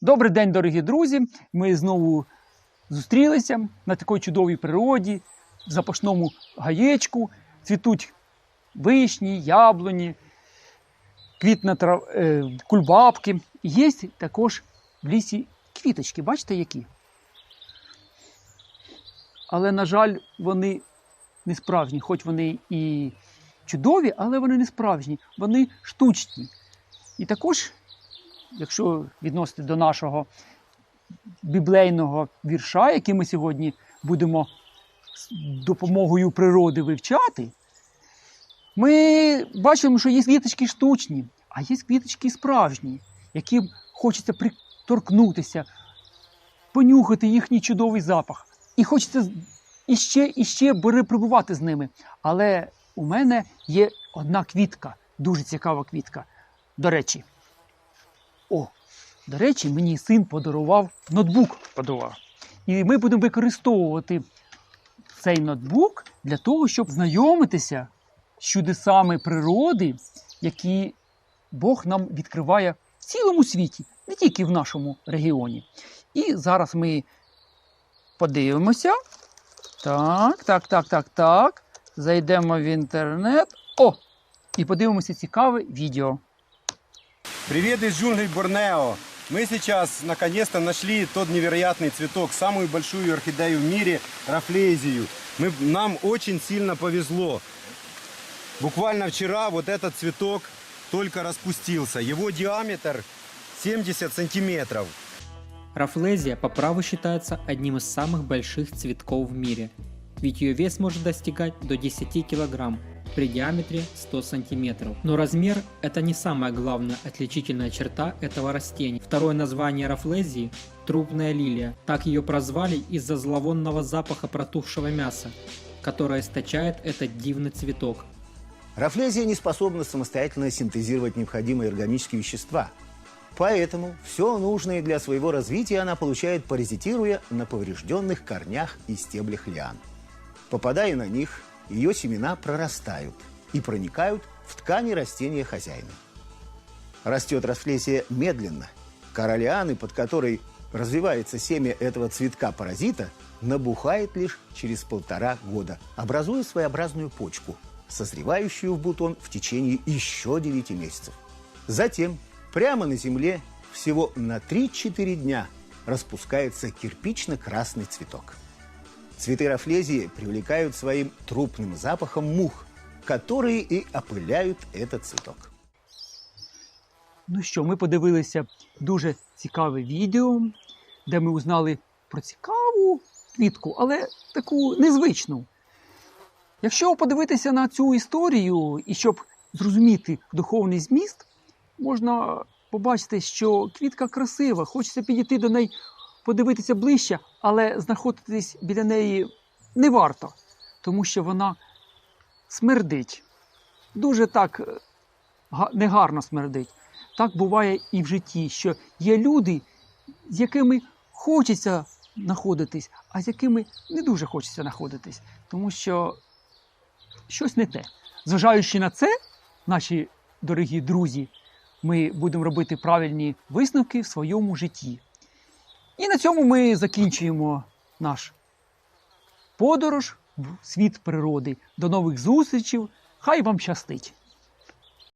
Добрий день, дорогі друзі! Ми знову зустрілися на такій чудовій природі, в запашному гаєчку. Цвітуть вишні, яблуні, квітне трав... е, кульбабки. Є також в лісі квіточки, бачите які? Але, на жаль, вони не справжні, хоч вони і чудові, але вони не справжні, вони штучні. І також якщо відносити до нашого біблейного вірша, який ми сьогодні будемо з допомогою природи вивчати, ми бачимо, що є квіточки штучні, а є квіточки справжні, яким хочеться приторкнутися, понюхати їхній чудовий запах. І хочеться іще ще перебувати з ними. Але у мене є одна квітка, дуже цікава квітка. До речі, о, до речі, мені син подарував ноутбук. Подарував. І ми будемо використовувати цей ноутбук для того, щоб знайомитися з чудесами природи, які Бог нам відкриває в цілому світі, не тільки в нашому регіоні. І зараз ми подивимося. Так, так, так, так, так. Зайдемо в інтернет. О! І подивимося цікаве відео. Привет из джунглей Борнео. Мы сейчас наконец-то нашли тот невероятный цветок, самую большую орхидею в мире, рафлезию. Мы, нам очень сильно повезло. Буквально вчера вот этот цветок только распустился. Его диаметр 70 сантиметров. Рафлезия по праву считается одним из самых больших цветков в мире, ведь ее вес может достигать до 10 кг при диаметре 100 см. Но размер – это не самая главная отличительная черта этого растения. Второе название рафлезии – трупная лилия. Так ее прозвали из-за зловонного запаха протухшего мяса, которое источает этот дивный цветок. Рафлезия не способна самостоятельно синтезировать необходимые органические вещества. Поэтому все нужное для своего развития она получает, паразитируя на поврежденных корнях и стеблях лиан. Попадая на них, ее семена прорастают и проникают в ткани растения хозяина. Растет рафлезия медленно. Кора лианы, под которой развивается семя этого цветка-паразита, набухает лишь через полтора года, образуя своеобразную почку, созревающую в бутон в течение еще 9 месяцев. Затем прямо на земле всего на 3-4 дня распускается кирпично-красный цветок. Цветы рафлезии привлекают своим трупным запахом мух, которые и опыляют этот цветок. Ну що, ми подивилися дуже цікаве відео, де ми узнали про цікаву квітку, але таку незвичну. Якщо подивитися на цю історію і щоб зрозуміти духовний зміст, можна побачити, що квітка красива, хочеться підійти до неї, подивитися ближче, але знаходитись біля неї не варто, тому що вона смердить. Дуже так е, негарно смердить. Так буває і в житті, що є люди, з якими хочеться знаходитись, а з якими не дуже хочеться знаходитись, тому що щось не те. Зважаючи на це, наші дорогі друзі, ми будемо робити правильні висновки в своєму житті. І на цьому ми закінчуємо наш подорож в світ природи. До нових зустрічей. Хай вам щастить!